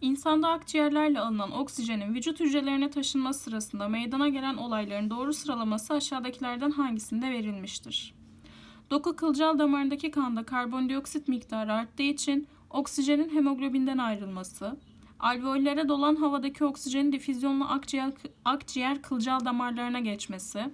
İnsanda akciğerlerle alınan oksijenin vücut hücrelerine taşınması sırasında meydana gelen olayların doğru sıralaması aşağıdakilerden hangisinde verilmiştir? Doku kılcal damarındaki kanda karbondioksit miktarı arttığı için oksijenin hemoglobinden ayrılması, alveollere dolan havadaki oksijenin difüzyonla akciğer, akciğer kılcal damarlarına geçmesi,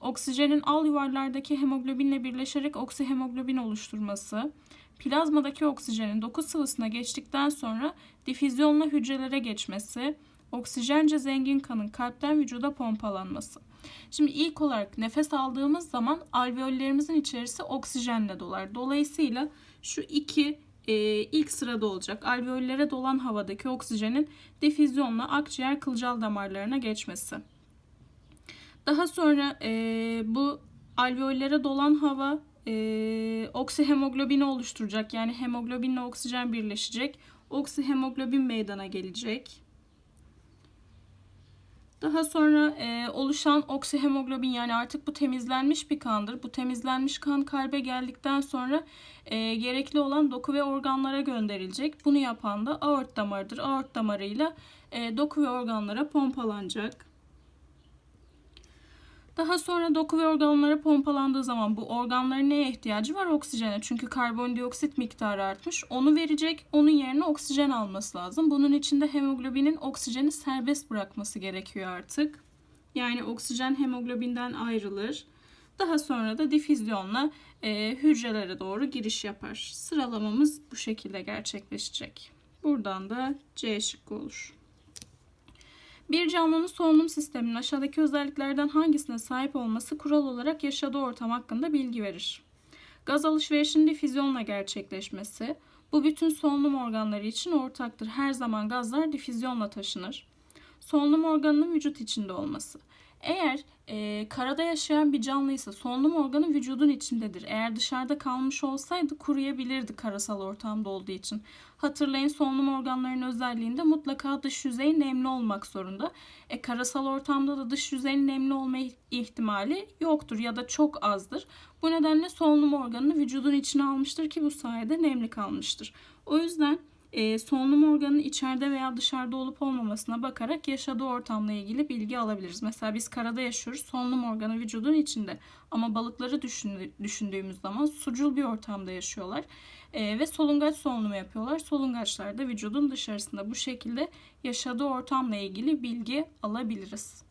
oksijenin al yuvarlardaki hemoglobinle birleşerek oksihemoglobin oluşturması, plazmadaki oksijenin doku sıvısına geçtikten sonra difüzyonla hücrelere geçmesi, oksijence zengin kanın kalpten vücuda pompalanması. Şimdi ilk olarak nefes aldığımız zaman alveollerimizin içerisi oksijenle dolar. Dolayısıyla şu iki e, ilk sırada olacak. Alveollere dolan havadaki oksijenin difüzyonla akciğer kılcal damarlarına geçmesi. Daha sonra e, bu alveollere dolan hava e, oksihemoglobini oluşturacak. Yani hemoglobinle oksijen birleşecek. Oksihemoglobin meydana gelecek. Daha sonra e, oluşan oksihemoglobin yani artık bu temizlenmiş bir kandır. Bu temizlenmiş kan kalbe geldikten sonra e, gerekli olan doku ve organlara gönderilecek. Bunu yapan da aort damarıdır. Aort damarıyla e, doku ve organlara pompalanacak. Daha sonra doku ve organlara pompalandığı zaman bu organların neye ihtiyacı var? Oksijene. Çünkü karbondioksit miktarı artmış. Onu verecek. Onun yerine oksijen alması lazım. Bunun için de hemoglobinin oksijeni serbest bırakması gerekiyor artık. Yani oksijen hemoglobinden ayrılır. Daha sonra da difüzyonla e, hücrelere doğru giriş yapar. Sıralamamız bu şekilde gerçekleşecek. Buradan da C şıkkı olur. Bir canlının solunum sisteminin aşağıdaki özelliklerden hangisine sahip olması kural olarak yaşadığı ortam hakkında bilgi verir. Gaz alışverişinin difüzyonla gerçekleşmesi, bu bütün solunum organları için ortaktır. Her zaman gazlar difüzyonla taşınır. Solunum organının vücut içinde olması. Eğer e, karada yaşayan bir canlıysa solunum organı vücudun içindedir. Eğer dışarıda kalmış olsaydı kuruyabilirdi karasal ortamda olduğu için. Hatırlayın solunum organlarının özelliğinde mutlaka dış yüzey nemli olmak zorunda. E, karasal ortamda da dış yüzeyin nemli olma ihtimali yoktur ya da çok azdır. Bu nedenle solunum organını vücudun içine almıştır ki bu sayede nemli kalmıştır. O yüzden e, solunum organının içeride veya dışarıda olup olmamasına bakarak yaşadığı ortamla ilgili bilgi alabiliriz. Mesela biz karada yaşıyoruz. Solunum organı vücudun içinde. Ama balıkları düşündüğümüz zaman sucul bir ortamda yaşıyorlar. E, ve solungaç solunumu yapıyorlar. Solungaçlar da vücudun dışarısında. Bu şekilde yaşadığı ortamla ilgili bilgi alabiliriz.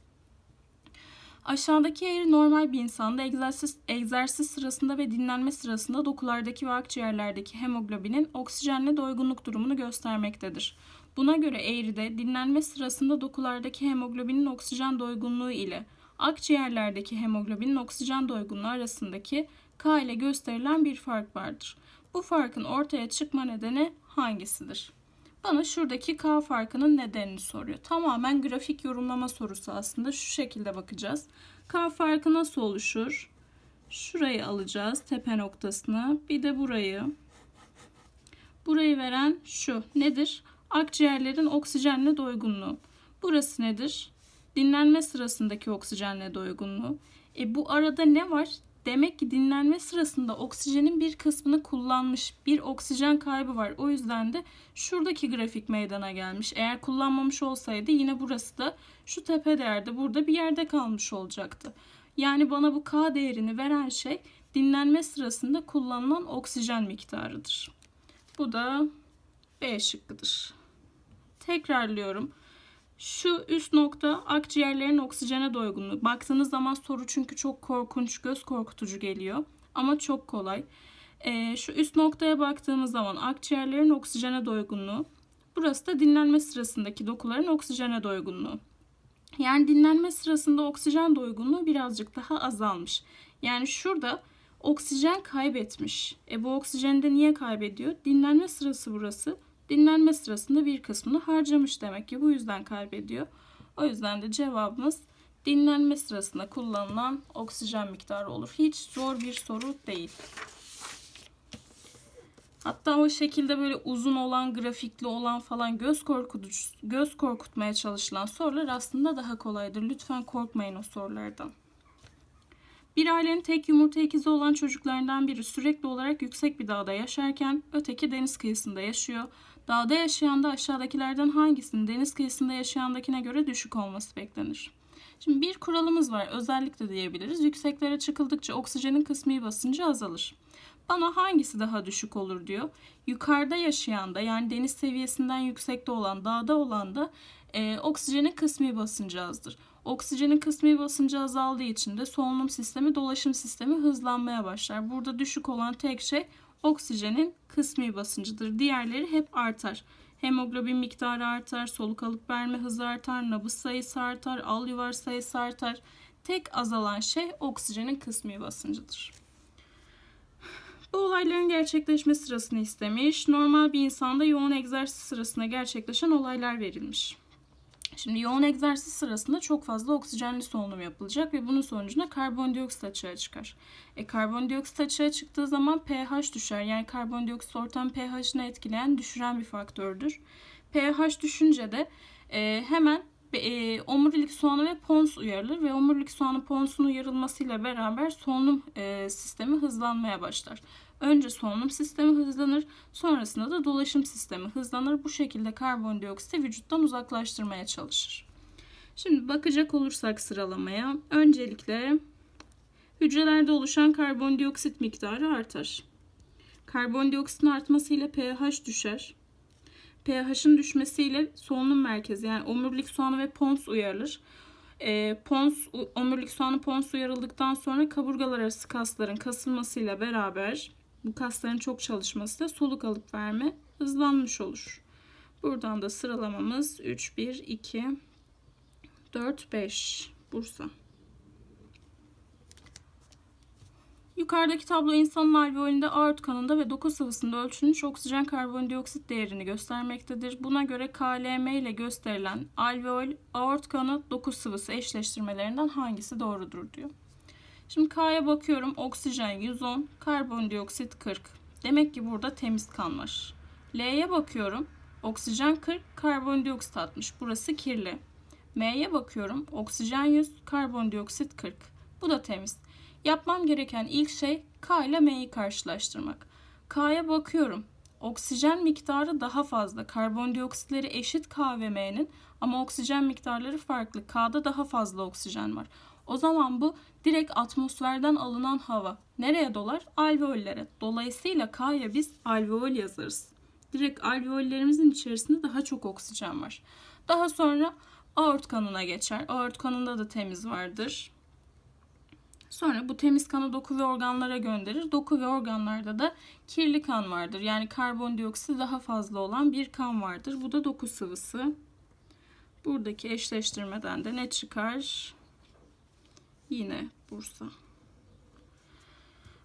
Aşağıdaki eğri normal bir insanda egzersiz, egzersiz sırasında ve dinlenme sırasında dokulardaki ve akciğerlerdeki hemoglobinin oksijenle doygunluk durumunu göstermektedir. Buna göre eğride dinlenme sırasında dokulardaki hemoglobinin oksijen doygunluğu ile akciğerlerdeki hemoglobinin oksijen doygunluğu arasındaki K ile gösterilen bir fark vardır. Bu farkın ortaya çıkma nedeni hangisidir? Bana şuradaki K farkının nedenini soruyor. Tamamen grafik yorumlama sorusu aslında. Şu şekilde bakacağız. K farkı nasıl oluşur? Şurayı alacağız tepe noktasını. Bir de burayı. Burayı veren şu. Nedir? Akciğerlerin oksijenle doygunluğu. Burası nedir? Dinlenme sırasındaki oksijenle doygunluğu. E bu arada ne var? Demek ki dinlenme sırasında oksijenin bir kısmını kullanmış. Bir oksijen kaybı var. O yüzden de şuradaki grafik meydana gelmiş. Eğer kullanmamış olsaydı yine burası da şu tepe değerde burada bir yerde kalmış olacaktı. Yani bana bu K değerini veren şey dinlenme sırasında kullanılan oksijen miktarıdır. Bu da B şıkkıdır. Tekrarlıyorum. Şu üst nokta akciğerlerin oksijene doygunluğu. Baktığınız zaman soru çünkü çok korkunç, göz korkutucu geliyor. Ama çok kolay. Ee, şu üst noktaya baktığımız zaman akciğerlerin oksijene doygunluğu. Burası da dinlenme sırasındaki dokuların oksijene doygunluğu. Yani dinlenme sırasında oksijen doygunluğu birazcık daha azalmış. Yani şurada oksijen kaybetmiş. E bu oksijeni de niye kaybediyor? Dinlenme sırası burası. Dinlenme sırasında bir kısmını harcamış demek ki bu yüzden kaybediyor. O yüzden de cevabımız dinlenme sırasında kullanılan oksijen miktarı olur. Hiç zor bir soru değil. Hatta o şekilde böyle uzun olan, grafikli olan falan göz korkutucu, göz korkutmaya çalışılan sorular aslında daha kolaydır. Lütfen korkmayın o sorulardan. Bir ailenin tek yumurta ikizi olan çocuklarından biri sürekli olarak yüksek bir dağda yaşarken öteki deniz kıyısında yaşıyor. Dağda yaşayan da aşağıdakilerden hangisinin deniz kıyısında yaşayandakine göre düşük olması beklenir? Şimdi bir kuralımız var. Özellikle diyebiliriz. Yükseklere çıkıldıkça oksijenin kısmi basıncı azalır. Bana hangisi daha düşük olur diyor. Yukarıda yaşayan da yani deniz seviyesinden yüksekte olan dağda olan da e, oksijenin kısmi basıncı azdır. Oksijenin kısmi basıncı azaldığı için de solunum sistemi, dolaşım sistemi hızlanmaya başlar. Burada düşük olan tek şey oksijenin kısmi basıncıdır. Diğerleri hep artar. Hemoglobin miktarı artar, soluk alıp verme hızı artar, nabız sayısı artar, al yuvar sayısı artar. Tek azalan şey oksijenin kısmi basıncıdır. Bu olayların gerçekleşme sırasını istemiş. Normal bir insanda yoğun egzersiz sırasında gerçekleşen olaylar verilmiş. Şimdi yoğun egzersiz sırasında çok fazla oksijenli solunum yapılacak ve bunun sonucunda karbondioksit açığa çıkar. E, karbondioksit açığa çıktığı zaman pH düşer. Yani karbondioksit ortam pH'ını etkileyen, düşüren bir faktördür. pH düşünce de e, hemen e, omurilik soğanı ve pons uyarılır ve omurilik soğanı ponsun uyarılmasıyla beraber solunum e, sistemi hızlanmaya başlar. Önce solunum sistemi hızlanır, sonrasında da dolaşım sistemi hızlanır. Bu şekilde karbondioksiti vücuttan uzaklaştırmaya çalışır. Şimdi bakacak olursak sıralamaya, öncelikle hücrelerde oluşan karbondioksit miktarı artar. Karbondioksitin artmasıyla pH düşer. pH'ın düşmesiyle solunum merkezi yani omurilik soğanı ve pons uyarılır. E, pons, omurilik soğanı pons uyarıldıktan sonra kaburgalar arası kasların kasılmasıyla beraber bu kasların çok çalışması da soluk alıp verme hızlanmış olur. Buradan da sıralamamız 3, 1, 2, 4, 5 Bursa. Yukarıdaki tablo insanın alveolünde aort kanında ve doku sıvısında ölçülmüş oksijen karbondioksit değerini göstermektedir. Buna göre KLM ile gösterilen alveol, aort kanı, doku sıvısı eşleştirmelerinden hangisi doğrudur diyor. Şimdi K'ya bakıyorum. Oksijen 110, karbondioksit 40. Demek ki burada temiz var. L'ye bakıyorum. Oksijen 40, karbondioksit 60. Burası kirli. M'ye bakıyorum. Oksijen 100, karbondioksit 40. Bu da temiz. Yapmam gereken ilk şey K ile M'yi karşılaştırmak. K'ya bakıyorum. Oksijen miktarı daha fazla. Karbondioksitleri eşit K ve M'nin ama oksijen miktarları farklı. K'da daha fazla oksijen var. O zaman bu direkt atmosferden alınan hava. Nereye dolar? Alveollere. Dolayısıyla K'ya biz alveol yazarız. Direkt alveollerimizin içerisinde daha çok oksijen var. Daha sonra aort kanına geçer. Aort kanında da temiz vardır. Sonra bu temiz kanı doku ve organlara gönderir. Doku ve organlarda da kirli kan vardır. Yani karbondioksit daha fazla olan bir kan vardır. Bu da doku sıvısı. Buradaki eşleştirmeden de ne çıkar? Yine Bursa.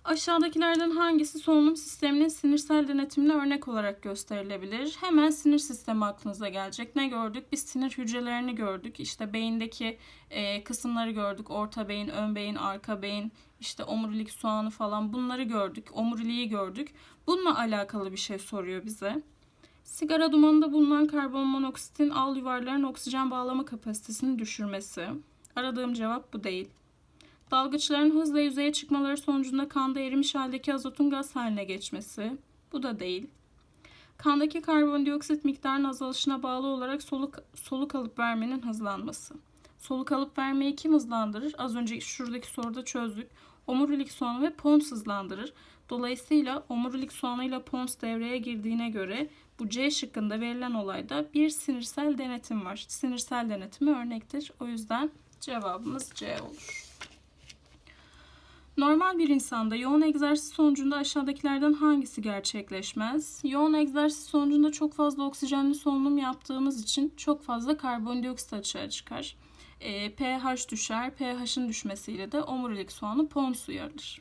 Aşağıdakilerden hangisi solunum sisteminin sinirsel denetimine örnek olarak gösterilebilir? Hemen sinir sistemi aklınıza gelecek. Ne gördük? Biz sinir hücrelerini gördük. İşte beyindeki e, kısımları gördük. Orta beyin, ön beyin, arka beyin, işte omurilik soğanı falan bunları gördük. Omuriliği gördük. Bununla alakalı bir şey soruyor bize. Sigara dumanında bulunan karbon monoksitin al yuvarların oksijen bağlama kapasitesini düşürmesi. Aradığım cevap bu değil. Dalgıçların hızla yüzeye çıkmaları sonucunda kanda erimiş haldeki azotun gaz haline geçmesi. Bu da değil. Kandaki karbondioksit miktarının azalışına bağlı olarak soluk, soluk alıp vermenin hızlanması. Soluk alıp vermeyi kim hızlandırır? Az önce şuradaki soruda çözdük. Omurilik soğanı ve pons hızlandırır. Dolayısıyla omurilik soğanıyla pons devreye girdiğine göre bu C şıkkında verilen olayda bir sinirsel denetim var. Sinirsel denetimi örnektir. O yüzden cevabımız C olur. Normal bir insanda yoğun egzersiz sonucunda aşağıdakilerden hangisi gerçekleşmez? Yoğun egzersiz sonucunda çok fazla oksijenli solunum yaptığımız için çok fazla karbondioksit açığa çıkar. E, pH düşer. pH'ın düşmesiyle de omurilik soğanı pons uyarılır.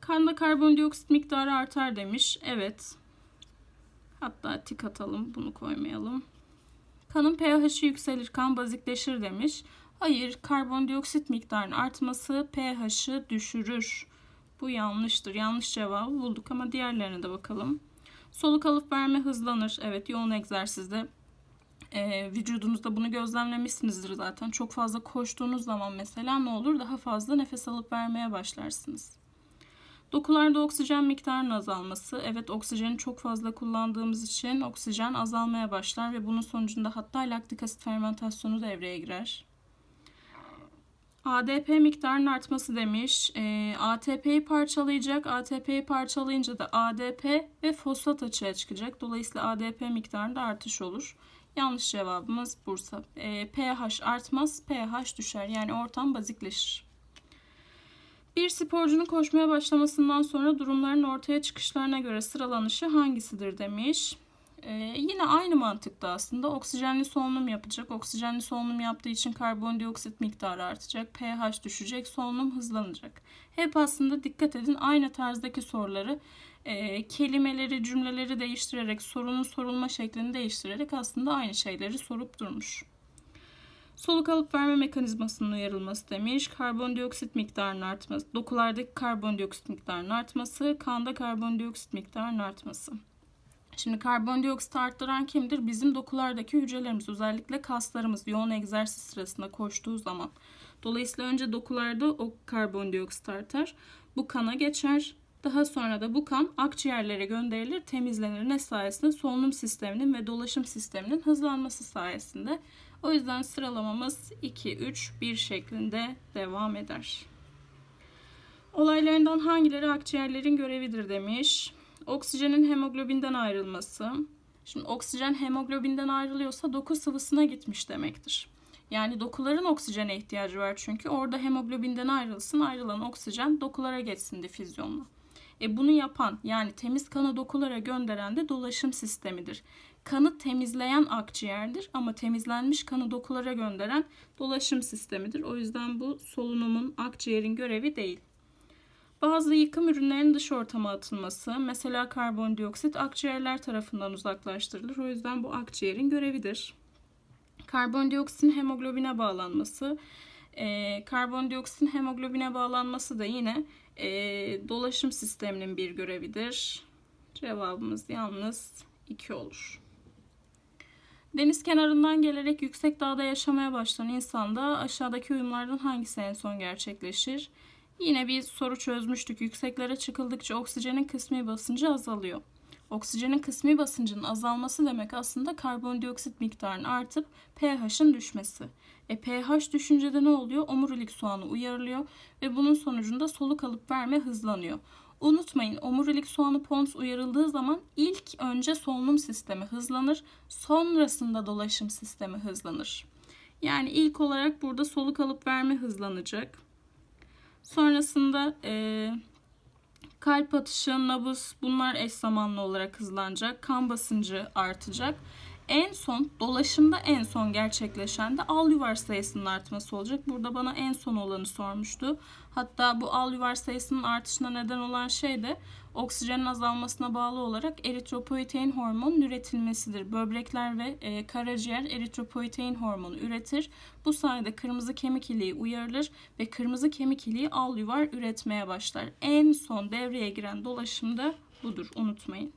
Kanda karbondioksit miktarı artar demiş. Evet. Hatta tik atalım. Bunu koymayalım. Kanın pH'i yükselir, kan bazikleşir demiş. Hayır, karbondioksit miktarının artması pH'ı düşürür. Bu yanlıştır. Yanlış cevabı bulduk ama diğerlerine de bakalım. Soluk alıp verme hızlanır. Evet, yoğun egzersizde e, vücudunuzda bunu gözlemlemişsinizdir zaten. Çok fazla koştuğunuz zaman mesela ne olur? Daha fazla nefes alıp vermeye başlarsınız. Dokularda oksijen miktarının azalması. Evet oksijeni çok fazla kullandığımız için oksijen azalmaya başlar ve bunun sonucunda hatta laktik asit fermentasyonu devreye girer. ADP miktarının artması demiş. E, ATP'yi parçalayacak. ATP'yi parçalayınca da ADP ve fosfat açığa çıkacak. Dolayısıyla ADP miktarında artış olur. Yanlış cevabımız Bursa. E, pH artmaz, pH düşer. Yani ortam bazikleşir. Bir sporcunun koşmaya başlamasından sonra durumların ortaya çıkışlarına göre sıralanışı hangisidir demiş. Ee, yine aynı mantıkta aslında oksijenli solunum yapacak. Oksijenli solunum yaptığı için karbondioksit miktarı artacak. pH düşecek, solunum hızlanacak. Hep aslında dikkat edin aynı tarzdaki soruları e, kelimeleri, cümleleri değiştirerek, sorunun sorulma şeklini değiştirerek aslında aynı şeyleri sorup durmuş. Soluk alıp verme mekanizmasının uyarılması demiş. Karbondioksit miktarının artması, dokulardaki karbondioksit miktarının artması, kanda karbondioksit miktarının artması. Şimdi karbondioksit arttıran kimdir? Bizim dokulardaki hücrelerimiz, özellikle kaslarımız yoğun egzersiz sırasında koştuğu zaman. Dolayısıyla önce dokularda o karbondioksit artar. Bu kana geçer. Daha sonra da bu kan akciğerlere gönderilir, temizlenir. Ne sayesinde? Solunum sisteminin ve dolaşım sisteminin hızlanması sayesinde. O yüzden sıralamamız 2, 3, 1 şeklinde devam eder. Olaylarından hangileri akciğerlerin görevidir demiş. Oksijenin hemoglobinden ayrılması. Şimdi oksijen hemoglobinden ayrılıyorsa doku sıvısına gitmiş demektir. Yani dokuların oksijene ihtiyacı var çünkü orada hemoglobinden ayrılsın ayrılan oksijen dokulara geçsin difüzyonla. E bunu yapan yani temiz kanı dokulara gönderen de dolaşım sistemidir. Kanı temizleyen akciğerdir ama temizlenmiş kanı dokulara gönderen dolaşım sistemidir. O yüzden bu solunumun akciğerin görevi değil. Bazı yıkım ürünlerinin dış ortama atılması, mesela karbondioksit akciğerler tarafından uzaklaştırılır. O yüzden bu akciğerin görevidir. Karbondioksitin hemoglobine bağlanması, e, karbondioksitin hemoglobine bağlanması da yine e, dolaşım sisteminin bir görevidir. Cevabımız yalnız 2 olur. Deniz kenarından gelerek yüksek dağda yaşamaya başlayan insanda aşağıdaki uyumlardan hangisi en son gerçekleşir? Yine bir soru çözmüştük. Yükseklere çıkıldıkça oksijenin kısmi basıncı azalıyor. Oksijenin kısmi basıncının azalması demek aslında karbondioksit miktarının artıp pH'ın düşmesi. E pH düşünce de ne oluyor? Omurilik soğanı uyarılıyor ve bunun sonucunda soluk alıp verme hızlanıyor. Unutmayın omurilik soğanı pons uyarıldığı zaman ilk önce solunum sistemi hızlanır, sonrasında dolaşım sistemi hızlanır. Yani ilk olarak burada soluk alıp verme hızlanacak. Sonrasında e, kalp atışı, nabız bunlar eş zamanlı olarak hızlanacak. Kan basıncı artacak. En son dolaşımda en son gerçekleşen de al yuvar sayısının artması olacak. Burada bana en son olanı sormuştu. Hatta bu al yuvar sayısının artışına neden olan şey de oksijenin azalmasına bağlı olarak eritropoietin hormonun üretilmesidir. Böbrekler ve e, karaciğer eritropoietin hormonu üretir. Bu sayede kırmızı kemik iliği uyarılır ve kırmızı kemik iliği al yuvar üretmeye başlar. En son devreye giren dolaşımda budur unutmayın.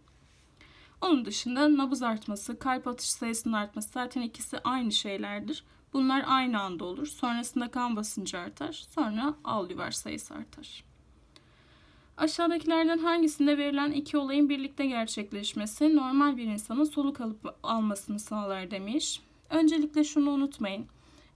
Onun dışında nabız artması, kalp atış sayısının artması zaten ikisi aynı şeylerdir. Bunlar aynı anda olur. Sonrasında kan basıncı artar. Sonra alüvar sayısı artar. Aşağıdakilerden hangisinde verilen iki olayın birlikte gerçekleşmesi normal bir insanın soluk alıp almasını sağlar demiş. Öncelikle şunu unutmayın.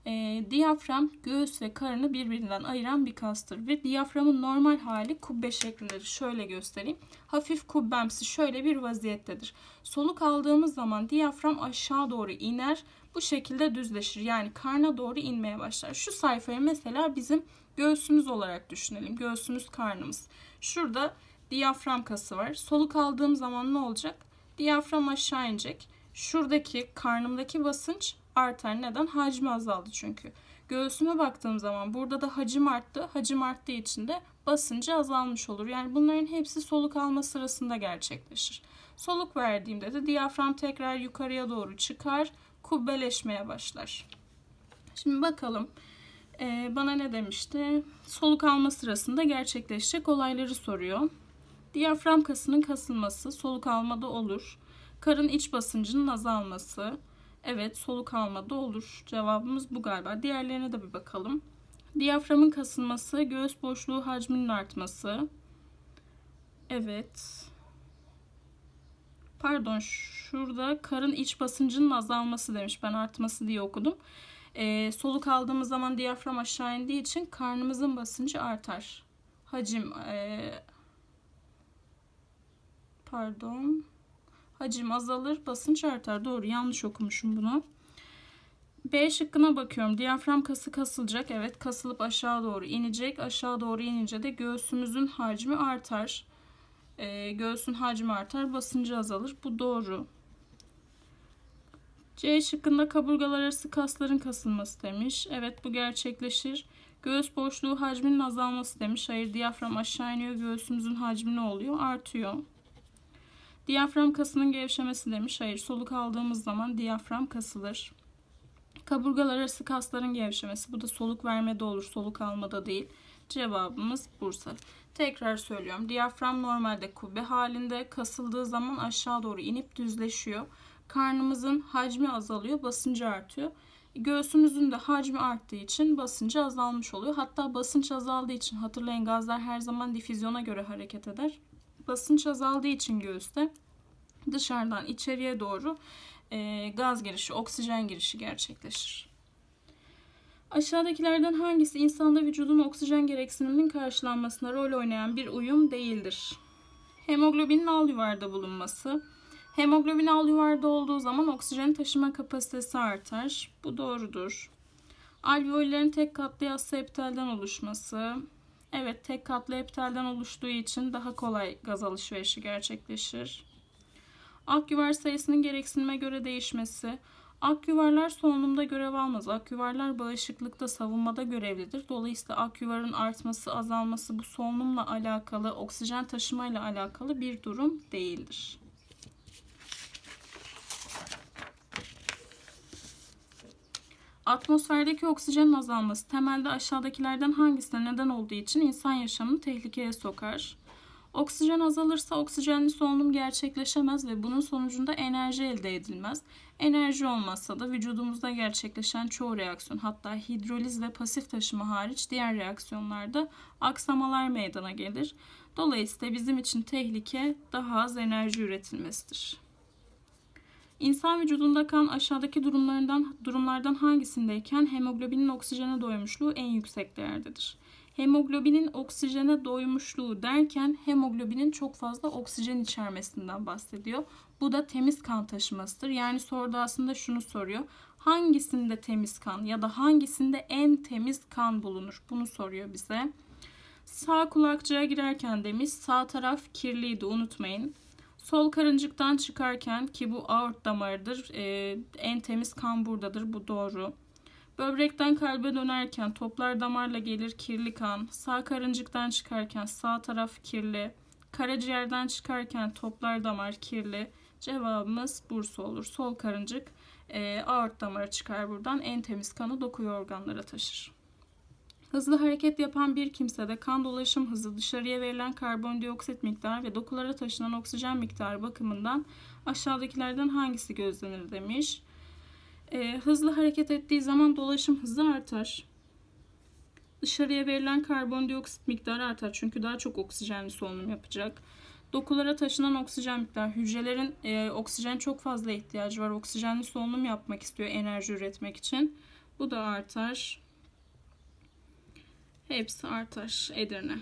E, diyafram göğüs ve karını birbirinden ayıran bir kastır ve diyaframın normal hali kubbe şeklindedir. Şöyle göstereyim. Hafif kubbemsi şöyle bir vaziyettedir. Soluk aldığımız zaman diyafram aşağı doğru iner. Bu şekilde düzleşir. Yani karna doğru inmeye başlar. Şu sayfayı mesela bizim göğsümüz olarak düşünelim. Göğsümüz karnımız. Şurada diyafram kası var. Soluk aldığım zaman ne olacak? Diyafram aşağı inecek. Şuradaki karnımdaki basınç artar. Neden? Hacmi azaldı çünkü. Göğsüme baktığım zaman burada da hacim arttı. Hacim arttığı için de basıncı azalmış olur. Yani bunların hepsi soluk alma sırasında gerçekleşir. Soluk verdiğimde de diyafram tekrar yukarıya doğru çıkar. Kubbeleşmeye başlar. Şimdi bakalım ee, bana ne demişti? Soluk alma sırasında gerçekleşecek olayları soruyor. Diyafram kasının kasılması soluk almada olur. Karın iç basıncının azalması, Evet soluk almada olur. Cevabımız bu galiba. Diğerlerine de bir bakalım. Diyaframın kasılması, göğüs boşluğu hacminin artması. Evet. Pardon şurada karın iç basıncının azalması demiş. Ben artması diye okudum. Ee, soluk aldığımız zaman diyafram aşağı indiği için karnımızın basıncı artar. Hacim ee, pardon hacim azalır basınç artar. Doğru yanlış okumuşum bunu. B şıkkına bakıyorum. Diyafram kası kasılacak. Evet kasılıp aşağı doğru inecek. Aşağı doğru inince de göğsümüzün hacmi artar. Ee, göğsün hacmi artar. Basıncı azalır. Bu doğru. C şıkkında kaburgalar arası kasların kasılması demiş. Evet bu gerçekleşir. Göğüs boşluğu hacminin azalması demiş. Hayır diyafram aşağı iniyor. Göğsümüzün hacmi ne oluyor? Artıyor. Diyafram kasının gevşemesi demiş. Hayır soluk aldığımız zaman diyafram kasılır. Kaburgalar arası kasların gevşemesi. Bu da soluk vermede olur. Soluk almada değil. Cevabımız Bursa. Tekrar söylüyorum. Diyafram normalde kubbe halinde kasıldığı zaman aşağı doğru inip düzleşiyor. Karnımızın hacmi azalıyor, basıncı artıyor. Göğsümüzün de hacmi arttığı için basıncı azalmış oluyor. Hatta basınç azaldığı için hatırlayın gazlar her zaman difüzyona göre hareket eder. Basınç azaldığı için göğüste dışarıdan içeriye doğru e, gaz girişi, oksijen girişi gerçekleşir. Aşağıdakilerden hangisi insanda vücudun oksijen gereksiniminin karşılanmasına rol oynayan bir uyum değildir? Hemoglobinin al yuvarda bulunması. Hemoglobin al yuvarda olduğu zaman oksijen taşıma kapasitesi artar. Bu doğrudur. Alveollerin tek katlı yassı epitelden oluşması. Evet tek katlı epitelden oluştuğu için daha kolay gaz alışverişi gerçekleşir. Akyuvar sayısının gereksinime göre değişmesi. Akyuvarlar solunumda görev almaz. Akyuvarlar bağışıklıkta, savunmada görevlidir. Dolayısıyla akyuvarın artması, azalması bu solunumla alakalı, oksijen taşımayla alakalı bir durum değildir. Atmosferdeki oksijenin azalması temelde aşağıdakilerden hangisine neden olduğu için insan yaşamını tehlikeye sokar? Oksijen azalırsa oksijenli solunum gerçekleşemez ve bunun sonucunda enerji elde edilmez. Enerji olmazsa da vücudumuzda gerçekleşen çoğu reaksiyon hatta hidroliz ve pasif taşıma hariç diğer reaksiyonlarda aksamalar meydana gelir. Dolayısıyla bizim için tehlike daha az enerji üretilmesidir. İnsan vücudunda kan aşağıdaki durumlardan durumlardan hangisindeyken hemoglobinin oksijene doymuşluğu en yüksek değerdedir. Hemoglobinin oksijene doymuşluğu derken hemoglobinin çok fazla oksijen içermesinden bahsediyor. Bu da temiz kan taşımasıdır. Yani soruda aslında şunu soruyor. Hangisinde temiz kan ya da hangisinde en temiz kan bulunur? Bunu soruyor bize. Sağ kulakçığa girerken demiş sağ taraf kirliydi unutmayın. Sol karıncıktan çıkarken ki bu aort damarıdır. E, en temiz kan buradadır. Bu doğru. Böbrekten kalbe dönerken toplar damarla gelir kirli kan. Sağ karıncıktan çıkarken sağ taraf kirli. Karaciğerden çıkarken toplar damar kirli. Cevabımız Bursa olur. Sol karıncık e, aort damarı çıkar buradan. En temiz kanı doku organlara taşır. Hızlı hareket yapan bir kimsede kan dolaşım hızı, dışarıya verilen karbondioksit miktarı ve dokulara taşınan oksijen miktarı bakımından aşağıdakilerden hangisi gözlenir demiş. Ee, hızlı hareket ettiği zaman dolaşım hızı artar. Dışarıya verilen karbondioksit miktarı artar çünkü daha çok oksijenli solunum yapacak. Dokulara taşınan oksijen miktarı. Hücrelerin e, oksijen çok fazla ihtiyacı var. Oksijenli solunum yapmak istiyor enerji üretmek için. Bu da artar. Hepsi artar Edirne.